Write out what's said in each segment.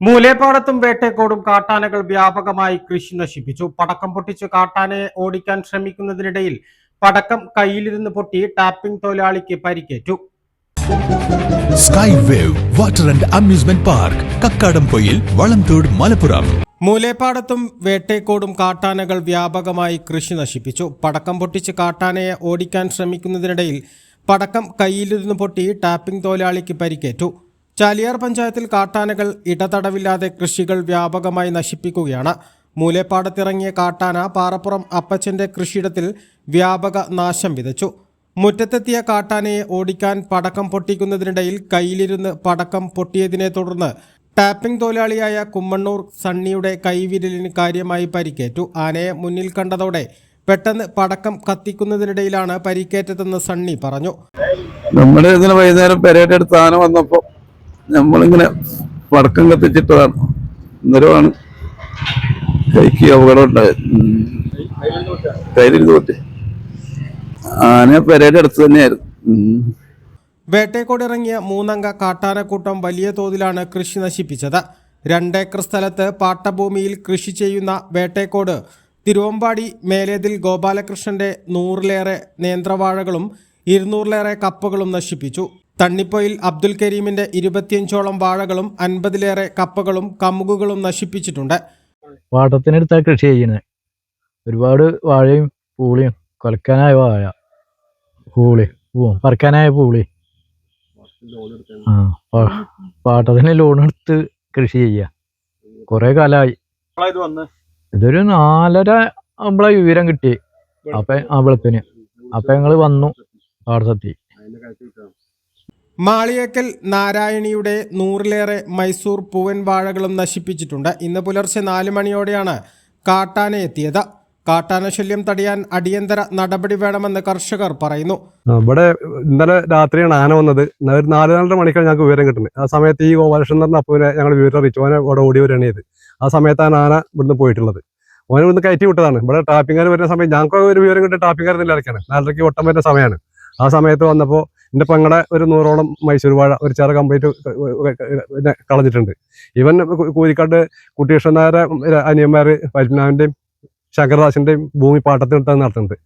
മൂലേപ്പാടത്തും വേട്ടേക്കോടും കാട്ടാനകൾ വ്യാപകമായി കൃഷി നശിപ്പിച്ചു. പടക്കം പൊട്ടിച്ച് കാട്ടാനയെ ഓടിക്കാൻ ശ്രമിക്കുന്നതിനിടയിൽ പടക്കം കയ്യിലിരുന്ന് പൊട്ടി ടാപ്പിംഗ് തൊഴിലാളിക്ക് പരിക്കേറ്റു. Sky wave water and amusement park Kakkadampoyil Valamthode Malappuram. മൂലേപ്പാടത്തും വേട്ടേക്കോടും കാട്ടാനകൾ വ്യാപകമായി കൃഷി നശിപ്പിച്ചു. പടക്കം പൊട്ടിച്ച് കാട്ടാനയെ ഓടിക്കാൻ ശ്രമിക്കുന്നതിനിടയിൽ പടക്കം കയ്യിലിരുന്ന് പൊട്ടി ടാപ്പിംഗ് തൊഴിലാളിക്ക് പരിക്കേറ്റു. ചാലിയാർ പഞ്ചായത്തിൽ കാട്ടാനകൾ ഇടതടവില്ലാതെ കൃഷികൾ വ്യാപകമായി നശിപ്പിക്കുകയാണ്. മൂലേപ്പാടത്തിറങ്ങിയ കാട്ടാന പാറപ്പുറം അപ്പച്ചന്റെ കൃഷിയിടത്തിൽ വ്യാപക നാശം വിതച്ചു. മുറ്റത്തെത്തിയ കാട്ടാനയെ ഓടിക്കാൻ പടക്കം പൊട്ടിക്കുന്നതിനിടയിൽ കയ്യിലിരുന്ന് പടക്കം പൊട്ടിയതിനെ തുടർന്ന് ടാപ്പിംഗ് തൊഴിലാളിയായ കുമ്മണ്ണൂർ സണ്ണിയുടെ കൈവിരലിന് കാര്യമായി പരിക്കേറ്റു. ആനയെ മുന്നിൽ കണ്ടതോടെ പെട്ടെന്ന് പടക്കം കത്തിക്കുന്നതിനിടയിലാണ് പരിക്കേറ്റതെന്ന് സണ്ണി പറഞ്ഞു. നമ്മുടെ ഇന്നലെ വൈകുന്നേരം പെരയുടെ ആന വന്നപ്പോ നമ്മളിങ്ങനെ പടക്കം കത്തിച്ചിട്ടതാണ്. അന്നേരമാണ് കൈക്ക് അപകടം ഉണ്ടായത്. കയ്യിലിരുന്ന് പൊട്ടി. ആന പെരയുടെ അടുത്ത് തന്നെയായിരുന്നു. വേട്ടേക്കോടിറങ്ങിയ മൂന്നംഗ കാട്ടാനക്കൂട്ടം വലിയ തോതിലാണ് കൃഷി നശിപ്പിച്ചത്. രണ്ടേക്കർ സ്ഥലത്ത് പാട്ടഭൂമിയിൽ കൃഷി ചെയ്യുന്ന വേട്ടേക്കോട് തിരുവമ്പാടി മേലേതിൽ ഗോപാലകൃഷ്ണന്റെ നൂറിലേറെ നേന്ത്രവാഴകളും ഇരുന്നൂറിലേറെ കപ്പകളും നശിപ്പിച്ചു. തണ്ണിപ്പൊയിൽ അബ്ദുൽ കരീമിന്റെ ഇരുപത്തിയഞ്ചോളം വാഴകളും അൻപതിലേറെ കപ്പകളും കമുകുകളും നശിപ്പിച്ചിട്ടുണ്ട്. പാട്ടത്തിനടുത്താണ് കൃഷി ചെയ്യുന്നത്. ഒരുപാട് വാഴയും പൂളിയും കൊലക്കാനായ വാഴ. പൂളി. പൂവും പറക്കാനായ പൂളി. ആ പാട്ടത്തിന് ലോൺ എടുത്ത് കൃഷി ചെയ്യുക കുറെ കാലമായി ഇതൊരു നാലര നമ്മളെ വിവരം കിട്ടി അപ്പൊ ആ വെളുപ്പിന് അപ്പൊ ഞങ്ങൾ വന്നു പാടത്തെത്തി മാളിയേക്കൽ നാരായണിയുടെ നൂറിലേറെ മൈസൂർ പൂവൻ വാഴകളും നശിപ്പിച്ചിട്ടുണ്ട്. ഇന്ന് പുലർച്ചെ നാല് മണിയോടെയാണ് കാട്ടാന എത്തിയത്. കാട്ടാന ശല്യം തടയാൻ അടിയന്തര നടപടി വേണമെന്ന് കർഷകർ പറയുന്നു. ഇവിടെ ഇന്നലെ രാത്രിയാണ് ആന വന്നത്. ഒരു നാല് നാലര മണിക്കാണ് ഞങ്ങൾക്ക് വിവരം കിട്ടുന്നത്. ആ സമയത്ത് ഈ ഗോപാലകൃഷ്ണൻ പറഞ്ഞ അപ്പുവിനെ ഞങ്ങൾ വിവരം അറിയിച്ചു. അവനെ ഇവിടെ ഓടി വരികയാണ് ചെയ്ത് ആ സമയത്താണ് ആന ഇവിടുന്ന് പോയിട്ടുള്ളത്. അവനെ ഇവിടുന്ന് കയറ്റി വിട്ടതാണ്. ഇവിടെ ടാപ്പിംഗുകാർ വരുന്ന സമയം ഞങ്ങൾക്ക് ഒരു വിവരം കിട്ടിയ ടാപ്പിംഗുകാർ ഇറക്കാണ് നാലരയ്ക്ക് ഒട്ടം വരുന്ന സമയമാണ്. ആ സമയത്ത് വന്നപ്പോൾ എന്റെ പെങ്ങളുടെ ഒരു നൂറോളം മൈസൂർ വാഴ ഒരു ചെറു കംപ്ലീറ്റ് പിന്നെ കളഞ്ഞിട്ടുണ്ട്. ഇവൻ കൂരിക്കാട്ട് കുട്ടികൃഷ്ണൻ നായരെ അനിയന്മാർ പത്മനാഭന്റെയും ശങ്കരദാസിന്റെയും ഭൂമി പാട്ടത്തിനെടുത്താണ് നടത്തുന്നത്.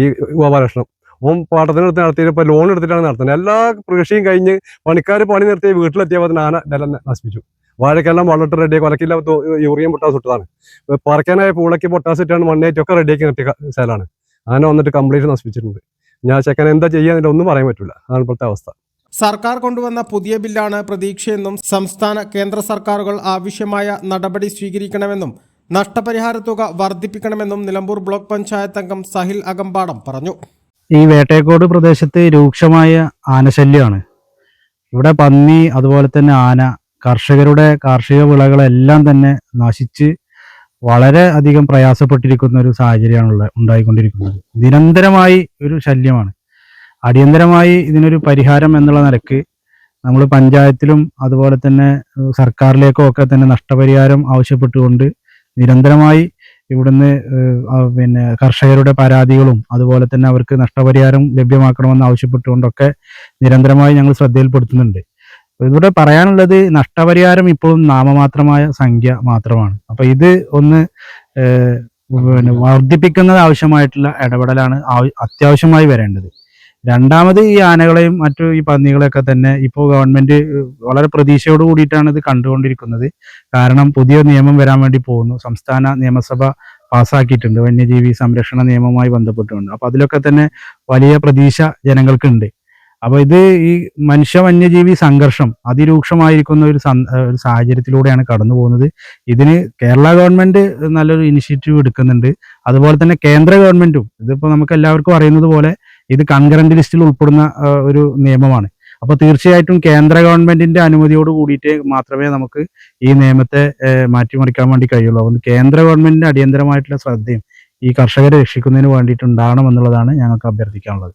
ഈ ഗോപാലകൃഷ്ണൻ. ഓൻ പാട്ടത്തിനെടുത്ത് നടത്തിയിട്ട് ഇപ്പോൾ ലോൺ എടുത്തിട്ടാണ് നടത്തുന്നത്. എല്ലാ കൃഷിയും കഴിഞ്ഞ് പണിക്കാർ പണി നിർത്തി വീട്ടിലെത്തിയപ്പോൾ തന്നെ ആന നിലം നശിപ്പിച്ചു. വാഴക്കെല്ലാം വളമിട്ട് റെഡിയാക്കി കൊലക്കില്ല യൂറിയം പൊട്ടാസ് ഇട്ടതാണ്. പറക്കാനായ പൂളയ്ക്ക് പൊട്ടാസ് ഇട്ടാണ് മണ്ണേറ്റൊക്കെ റെഡിയാക്കി നിർത്തിയ സ്ഥലമാണ് ആന വന്നിട്ട് കംപ്ലീറ്റ് നശിപ്പിച്ചിട്ടുണ്ട്. ഞാൻ ചെക്കൻ എന്താ ചെയ്യാന്നില്ല ഒന്നും പറയാൻ പറ്റില്ല അതാണ് ഇപ്പോഴത്തെ അവസ്ഥ. സർക്കാർ കൊണ്ടുവന്ന പുതിയ ബില്ലാണ് പ്രതീക്ഷയെന്നും സംസ്ഥാന കേന്ദ്ര സർക്കാരുകൾ ആവശ്യമായ നടപടി സ്വീകരിക്കണമെന്നും നഷ്ടപരിഹാര തുക വർദ്ധിപ്പിക്കണമെന്നും നിലമ്പൂർ ബ്ലോക്ക് പഞ്ചായത്ത് അംഗം സഹിൽ അകമ്പാടം പറഞ്ഞു. ഈ വേട്ടയക്കോട് പ്രദേശത്ത് രൂക്ഷമായ ആനശല്യമാണ്. ഇവിടെ പന്നി അതുപോലെ തന്നെ ആന കർഷകരുടെ കാർഷിക വിളകളെല്ലാം തന്നെ നശിച്ച് വളരെ അധികം പ്രയാസപ്പെട്ടിരിക്കുന്ന ഒരു സാഹചര്യമാണുള്ള ഉണ്ടായിക്കൊണ്ടിരിക്കുന്നത്. നിരന്തരമായി ഒരു ശല്യമാണ്. അടിയന്തരമായി ഇതിനൊരു പരിഹാരം എന്നുള്ള നിലയ്ക്ക് നമ്മൾ പഞ്ചായത്തിലും അതുപോലെ തന്നെ സർക്കാരിലേക്കും ഒക്കെ തന്നെ നഷ്ടപരിഹാരം ആവശ്യപ്പെട്ടുകൊണ്ട് നിരന്തരമായി ഇവിടുന്ന് പിന്നെ കർഷകരുടെ പരാതികളും അതുപോലെ തന്നെ അവർക്ക് നഷ്ടപരിഹാരം ലഭ്യമാക്കണമെന്ന് ആവശ്യപ്പെട്ടുകൊണ്ടൊക്കെ നിരന്തരമായി ഞങ്ങൾ ശ്രദ്ധയിൽപ്പെടുത്തുന്നുണ്ട്. ഇവിടെ പറയാനുള്ളത് നഷ്ടപരിഹാരം ഇപ്പോഴും നാമമാത്രമായ സംഖ്യ മാത്രമാണ്. അപ്പൊ ഇത് ഒന്ന് പിന്നെ വർദ്ധിപ്പിക്കുന്നത് ആവശ്യമായിട്ടുള്ള ഇടപെടലാണ് അത്യാവശ്യമായി വരേണ്ടത്. രണ്ടാമത് ഈ ആനകളെയും മറ്റു ഈ പന്നികളെയൊക്കെ തന്നെ ഇപ്പോൾ ഗവൺമെന്റ് വളരെ പ്രതീക്ഷയോട് കൂടിയിട്ടാണ് ഇത് കണ്ടുകൊണ്ടിരിക്കുന്നത്. കാരണം പുതിയ നിയമം വരാൻ വേണ്ടി പോകുന്നു. സംസ്ഥാന നിയമസഭ പാസ്സാക്കിയിട്ടുണ്ട് വന്യജീവി സംരക്ഷണ നിയമവുമായി ബന്ധപ്പെട്ടുകൊണ്ട്. അപ്പൊ അതിലൊക്കെ തന്നെ വലിയ പ്രതീക്ഷ ജനങ്ങൾക്കുണ്ട്. അപ്പൊ ഇത് ഈ മനുഷ്യ വന്യജീവി സംഘർഷം അതിരൂക്ഷമായിരിക്കുന്ന ഒരു ഒരു സാഹചര്യത്തിലൂടെയാണ് കടന്നു പോകുന്നത്. ഇതിന് കേരള ഗവൺമെന്റ് നല്ലൊരു ഇനിഷ്യേറ്റീവ് എടുക്കുന്നുണ്ട്. അതുപോലെ തന്നെ കേന്ദ്ര ഗവൺമെന്റും ഇതിപ്പോ നമുക്ക് എല്ലാവർക്കും അറിയുന്നത് പോലെ ഇത് കൺകറന്റ് ലിസ്റ്റിൽ ഉൾപ്പെടുന്ന ഒരു നിയമമാണ്. അപ്പൊ തീർച്ചയായിട്ടും കേന്ദ്ര ഗവൺമെന്റിന്റെ അനുമതിയോട് കൂടിയിട്ട് മാത്രമേ നമുക്ക് ഈ നിയമത്തെ മാറ്റിമറിക്കാൻ വേണ്ടി കഴിയുള്ളൂ. അതുകൊണ്ട് കേന്ദ്ര ഗവൺമെന്റിന്റെ അടിയന്തരമായിട്ടുള്ള ശ്രദ്ധയും ഈ കർഷകരെ രക്ഷിക്കുന്നതിന് വേണ്ടിയിട്ടുണ്ടാകണം എന്നുള്ളതാണ് ഞങ്ങൾക്ക് അഭ്യർത്ഥിക്കാനുള്ളത്.